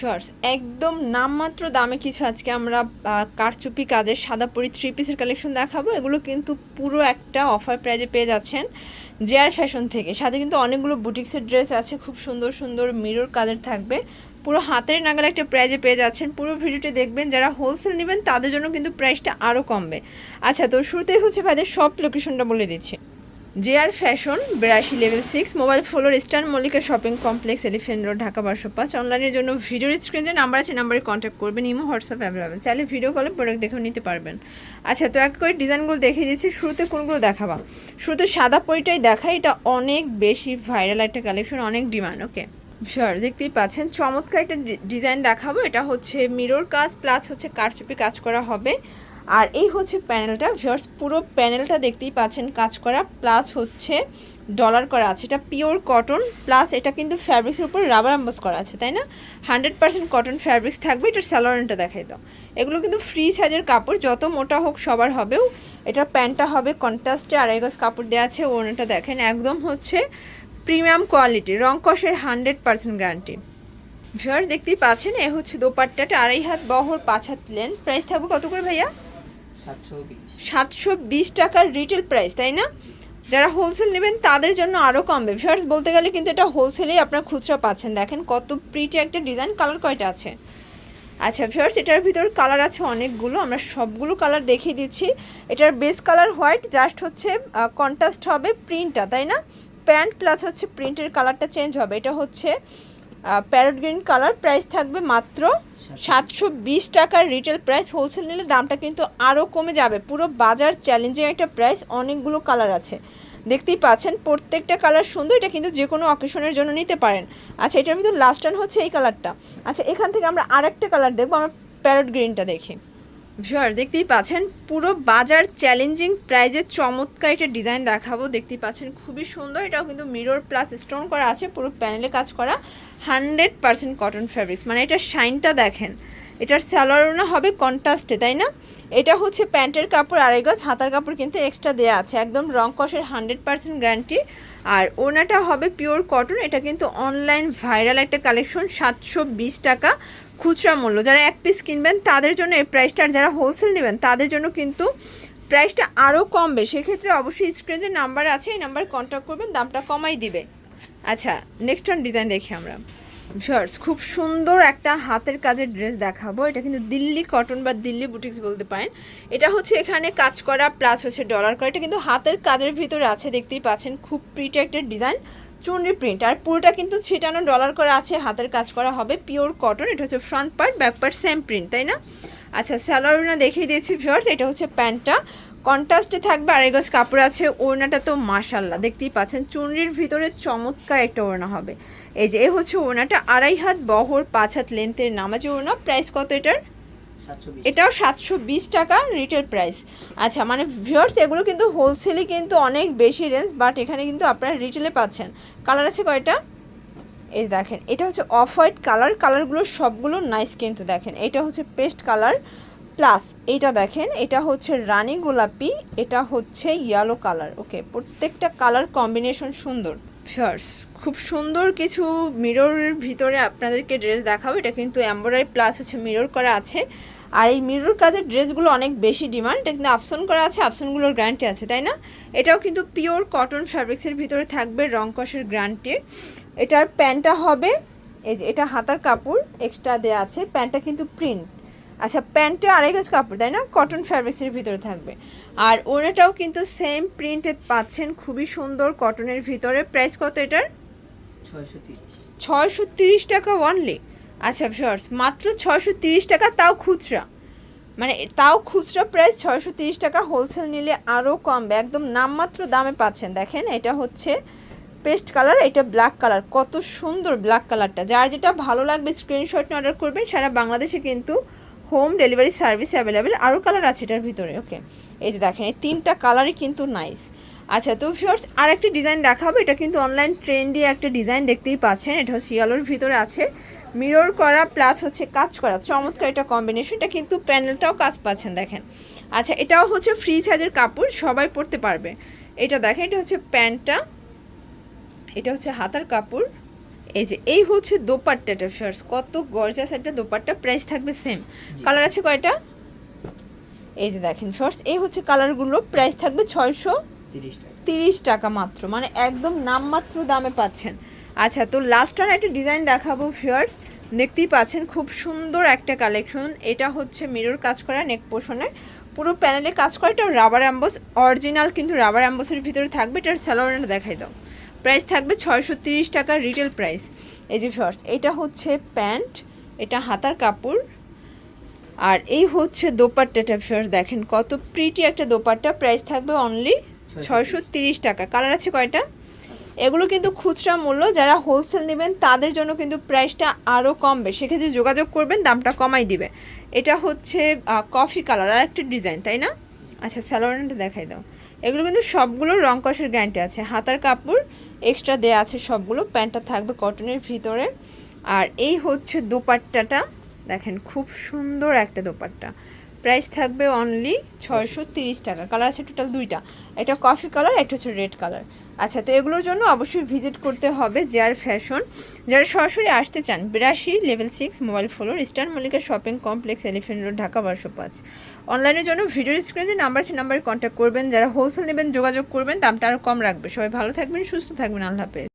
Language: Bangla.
শর্টস একদম নামমাত্র দামে কিছু আজকে আমরা কারচুপি কাজের সাদা পরি থ্রি পিসের কালেকশন দেখাবো। এগুলো কিন্তু পুরো একটা অফার প্রাইজে পেয়ে যাচ্ছেন জেআর ফ্যাশন থেকে। সাথে কিন্তু অনেকগুলো বুটিক্সের ড্রেস আছে, খুব সুন্দর সুন্দর মিরর কাজের থাকবে। পুরো হাতের নাগালে একটা প্রাইজে পেয়ে যাচ্ছেন। পুরো ভিডিওটি দেখবেন, যারা হোলসেল নেবেন, তাদের জন্য কিন্তু প্রাইসটা আরও কমবে। আচ্ছা তো শুরুতেই হচ্ছে ভাইদের সব লোকেশনটা বলে দিচ্ছি। জেআর ফ্যাশন, বিরাশি level six mobile floor Eastern Mallika shopping complex Elephant Road Dhaka বারোশো পাঁচ অনলাইনের জন্য ভিডিওর স্ক্রিন যে নাম্বার আছে নাম্বারে কন্ট্যাক্ট করবেন, ইমো, হোয়াটসঅ্যাপ অ্যাভেলেবেল চাইলে ভিডিও কলে প্রোডাক্ট দেখেও নিতে পারবেন। আচ্ছা তো এক করে ডিজাইনগুলো দেখিয়ে দিচ্ছি। শুরুতে কোনগুলো দেখাবা? শুরুতে সাদা পরিটাই দেখা, এটা অনেক বেশি ভাইরাল একটা কালেকশন অনেক ডিমান্ড ওকে শিওর দেখতেই পাচ্ছেন। চমৎকার একটা ডিজাইন দেখাবো। এটা হচ্ছে মিরর কাজ প্লাস হচ্ছে কারচুপি কাজ করা হবে। আর এই হচ্ছে প্যানেলটা ভিউয়ার্স পুরো প্যানেলটা দেখতেই পাচ্ছেন কাজ করা প্লাস হচ্ছে ডলার করা আছে। এটা পিওর কটন প্লাস এটা কিন্তু ফ্যাব্রিক্সের উপর রাবার অ্যাম্বাস করা আছে, তাই না? হান্ড্রেড পার্সেন্ট কটন ফ্যাব্রিক্স থাকবে। এটার স্যালোরেনটা দেখাই দাও। এগুলো কিন্তু ফ্রি সাইজের কাপড়। যত মোটা হোক সবার হবেও। এটা প্যান্টটা হবে কন্ট্রাস্টে আড়াই গজ কাপড় দেওয়া আছে। ওনাটা দেখেন, একদম হচ্ছে প্রিমিয়াম কোয়ালিটি রং কষের হান্ড্রেড পার্সেন্ট গ্যারান্টি। ভিউয়ার্স দেখতেই পাচ্ছেন এ হচ্ছে দোপাট্টাটা আড়াই হাত বহর পাঁচ হাত লেন্থ প্রাইস থাকবে কত করে ভাইয়া? সাতশো বিশ। সাতশো বিশ টাকার রিটেল প্রাইস তাই না? যারা হোলসেল নেবেন তাদের জন্য আরও কমবে। ভিউয়ার্স বলতে গেলে কিন্তু এটা হোলসেলেই আপনার খুচরা পাচ্ছেন। দেখেন কত প্রিটি একটা ডিজাইন কালার কয়টা আছে? আচ্ছা ভিউয়ার্স এটার ভিতর কালার আছে অনেকগুলো আমরা সবগুলো কালার দেখিয়ে দিচ্ছি। এটার বেস কালার হোয়াইট জাস্ট হচ্ছে কন্ট্রাস্ট হবে প্রিন্টটা তাই না? প্যান্ট প্লাস হচ্ছে প্রিন্টের কালারটা চেঞ্জ হবে। এটা হচ্ছে প্যারট গ্রিন কালার। প্রাইস থাকবে মাত্র সাতশো বিশ টাকার রিটেল প্রাইস। হোলসেল নিলে দামটা কিন্তু আরও কমে যাবে। পুরো বাজার চ্যালেঞ্জিং একটা প্রাইস। অনেকগুলো কালার আছে। দেখতেই পাচ্ছেন, প্রত্যেকটা কালার সুন্দর। এটা কিন্তু যে কোনো অকেশনের জন্য নিতে পারেন। আচ্ছা এটার ভিতর লাস্ট টান হচ্ছে এই কালারটা। আচ্ছা এখান থেকে আমরা আরেকটা কালার দেখব। আমরা প্যারট গ্রিনটা দেখি। ভিউয়ার দেখতেই পাচ্ছেন, পুরো বাজার চ্যালেঞ্জিং প্রাইজে চমৎকার একটা ডিজাইন দেখাবো। দেখতেই পাচ্ছেন, খুবই সুন্দর। এটাও কিন্তু মিরর প্লাস স্টোন করা আছে, পুরো প্যানেলে কাজ করা। হান্ড্রেড পার্সেন্ট কটন ফ্যাব্রিক্স মানে এটা শাইনটা দেখেন। এটার স্যালোয়ারও হবে কন্ট্রাস্টে তাই না? এটা হচ্ছে প্যান্টের কাপড় আড়াই গজ হাতার কাপড় কিন্তু এক্সট্রা দেওয়া আছে। একদম রং কষের হান্ড্রেড পার্সেন্ট গ্যারান্টি আর ওনাটা হবে পিওর কটন এটা কিন্তু অনলাইন ভাইরাল একটা কালেকশন সাতশো বিশ টাকা খুচরা মূল্য। যারা এক পিস কিনবেন, তাদের জন্য এই প্রাইসটা আর যারা হোলসেল নেবেন, তাদের জন্য কিন্তু প্রাইসটা আরও কমবে। সেক্ষেত্রে অবশ্যই স্ক্রিনে যে নাম্বার আছে, এই নাম্বার কন্ট্যাক্ট করবেন, দামটা কমাই দিবে। আচ্ছা নেক্সট ওয়ান ডিজাইন দেখি আমরা। শর্টস খুব সুন্দর একটা হাতের কাজের ড্রেস দেখাবো। এটা কিন্তু দিল্লি কটন বা দিল্লি বুটিক্স বলতে পারেন। এটা হচ্ছে এখানে কাজ করা প্লাস হচ্ছে ডলার করা এটা কিন্তু হাতের কাজের ভিতরে আছে, দেখতেই পাচ্ছেন। খুব প্রিটি একটা ডিজাইন চুনরি প্রিন্ট আর পুরোটা কিন্তু ছিটানো ডলার করা আছে, হাতের কাজ করা হবে। পিওর কটন এটা হচ্ছে front part back part same print তাই না? আচ্ছা স্যালোরিনা দেখিয়ে দিয়েছি শর্টস এটা হচ্ছে প্যান্টটা। কন্ট্রাস্টে থাকবে আড়াই গজ কাপড় আছে ওড়নাটা তো মাশাল্লাহ দেখতেই পাচ্ছেন চুনরির ভিতরে চমৎকার একটা ওড়না হবে। এই যে এ হচ্ছে ওড়নাটা আড়াই হাত বহর পাঁচ হাত লেন্থের নামাজি ওড়না। প্রাইস কত এটার? এটাও সাতশো বিশ টাকা রিটেল প্রাইস আচ্ছা মানে ভিউয়ার্স এগুলো কিন্তু হোলসেলে কিন্তু অনেক বেশি রেঞ্জ বাট এখানে কিন্তু আপনারা রিটেলে পাচ্ছেন। কালার আছে কয়টা? এই দেখেন এটা হচ্ছে অফ হোয়াইট কালার কালারগুলো সবগুলো নাইস কিন্তু দেখেন। এটা হচ্ছে পেস্ট কালার প্লাস এটা দেখেন, এটা হচ্ছে রানী গোলাপি, এটা হচ্ছে ইয়েলো কালার ওকে প্রত্যেকটা কালার কম্বিনেশন সুন্দর। শার্টস খুব সুন্দর কিছু মিররের ভিতরে আপনাদেরকে ড্রেস দেখাবো, এটা কিন্তু এম্বয়ডারি প্লাস হচ্ছে মিরর করা আছে। আর এই মিরর কাজের ড্রেসগুলো অনেক বেশি ডিমান্ড এটা কিন্তু আপসন করা আছে আপসনগুলোর গ্যারান্টি আছে, তাই না? এটাও কিন্তু পিওর কটন ফ্যাব্রিক্সের ভিতরে থাকবে, রং কষের এটার প্যান্টটা হবে, এই যে এটা হাতার কাপড় এক্সট্রা দেওয়া আছে, প্যান্টটা কিন্তু প্রিন্ট আচ্ছা প্যান্টে আড়াই গজ কাপড় তাই না? কটন ফ্যাব্রিক্সের ভিতরে থাকবে। আর ওনাটাও কিন্তু সেম প্রিন্টেড পাচ্ছেন খুবই সুন্দর কটনের ভিতরে। প্রাইস কত এটার? ছয়শো তিরিশ। টাকা ওয়ানলি আচ্ছা শর্টস মাত্র ছয়শো তিরিশ টাকা তাও খুচরা। মানে তাও খুচরা প্রাইস ছয়শো তিরিশ টাকা হোলসেল নিলে আরও কমবে একদম নামমাত্র দামে পাচ্ছেন। দেখেন এটা হচ্ছে পেস্ট কালার এটা ব্ল্যাক কালার কত সুন্দর ব্ল্যাক কালারটা যার যেটা ভালো লাগবে স্ক্রিনশট নিয়ে অর্ডার করবেন সারা বাংলাদেশে কিন্তু হোম ডেলিভারি সার্ভিস অ্যাভেলেবেল আরও কালার আছে এটার ভিতরে ওকে এই যে দেখেন, এই তিনটা কালারই কিন্তু নাইস আচ্ছা তো ফিওর্স আর একটি ডিজাইন দেখাবো, এটা কিন্তু অনলাইন ট্রেন্ডি একটা ডিজাইন দেখতেই পাচ্ছেন, এটা ইয়ালোর ভিতরে আছে। মিরর করা প্লাস হচ্ছে কাজ করা, চমৎকার একটা কম্বিনেশন এটা কিন্তু প্যানেলটাও কাজ পাচ্ছেন, দেখেন। আচ্ছা এটাও হচ্ছে ফ্রি সাইজের কাপড়, সবাই পরতে পারবে। এটা দেখেন, এটা হচ্ছে প্যান্টটা, এটা হচ্ছে হাতার কাপড়। এই যে এই হচ্ছে দোপাট্টাটা ফার্স কত গর্জাস একটা দোপাট্টা প্রাইস থাকবে সেম কালার আছে কয়টা? এই যে দেখেন ফার্স এই হচ্ছে কালারগুলো প্রাইস থাকবে ছয়শো তিরিশ টাকা। মাত্র মানে একদম নামমাত্র দামে পাচ্ছেন। আচ্ছা তো লাস্ট আর একটা ডিজাইন দেখাবো ফিয়ার্স দেখতেই পাচ্ছেন খুব সুন্দর একটা কালেকশন এটা হচ্ছে মিরর কাজ করা নেক পোষণের পুরো প্যানেলে কাজ করা এটা রাবার অ্যাম্বস অরিজিনাল কিন্তু রাবার অ্যাম্বসের ভিতরে থাকবে এটার স্যালোয়ারটা দেখাই দাও। প্রাইস থাকবে ছয়শো তিরিশ টাকা রিটেল প্রাইস। এই যে ফিয়ার্স এটা হচ্ছে প্যান্ট এটা হাতার কাপড় আর এই হচ্ছে দোপাট্টাটা ফিয়ার্স দেখেন কত প্রিটি একটা দোপাট্টা। প্রাইস থাকবে অনলি ছয়শো তিরিশ। টাকা। কালার আছে কয়টা? এগুলো কিন্তু খুচরা মূল্য যারা হোলসেল নেবেন তাদের জন্য কিন্তু প্রাইসটা আরও কমবে। সেক্ষেত্রে যোগাযোগ করবেন দামটা কমাই দিবে। এটা হচ্ছে কফি কালার আর একটা ডিজাইন তাই না? আচ্ছা স্যালোয়ারটা দেখাই দাও। এগুলো কিন্তু সবগুলো রং কষের গ্যারান্টি আছে। হাতার কাপড় এক্সট্রা দেয়া আছে সবগুলো, প্যান্টটা থাকবে কটনের ভিতরে। আর এই হচ্ছে দোপাট্টাটা। দেখেন, খুব সুন্দর একটা দোপাট্টা। প্রাইস থাকবে অনলি ছয়শো তিরিশ টাকা। কালার আছে টোটাল দুইটা। একটা কফি কালার একটা হচ্ছে রেড কালার আচ্ছা তো এগুলোর জন্য অবশ্যই ভিজিট করতে হবে জেআর ফ্যাশন যারা সরাসরি আসতে চান বিরাশি level six mobile floor Eastern Mallika shopping complex Elephant Road Dhaka বারোশো পাঁচ অনলাইনের জন্য ভিডিও স্ক্রিনে যে নাম্বার আছে নাম্বারে কন্ট্যাক্ট করবেন। যারা হোলসেল নেবেন যোগাযোগ করবেন দামটা আরও কম রাখবে। সবাই ভালো থাকবেন সুস্থ থাকবেন আল্লাহ হাফেজ।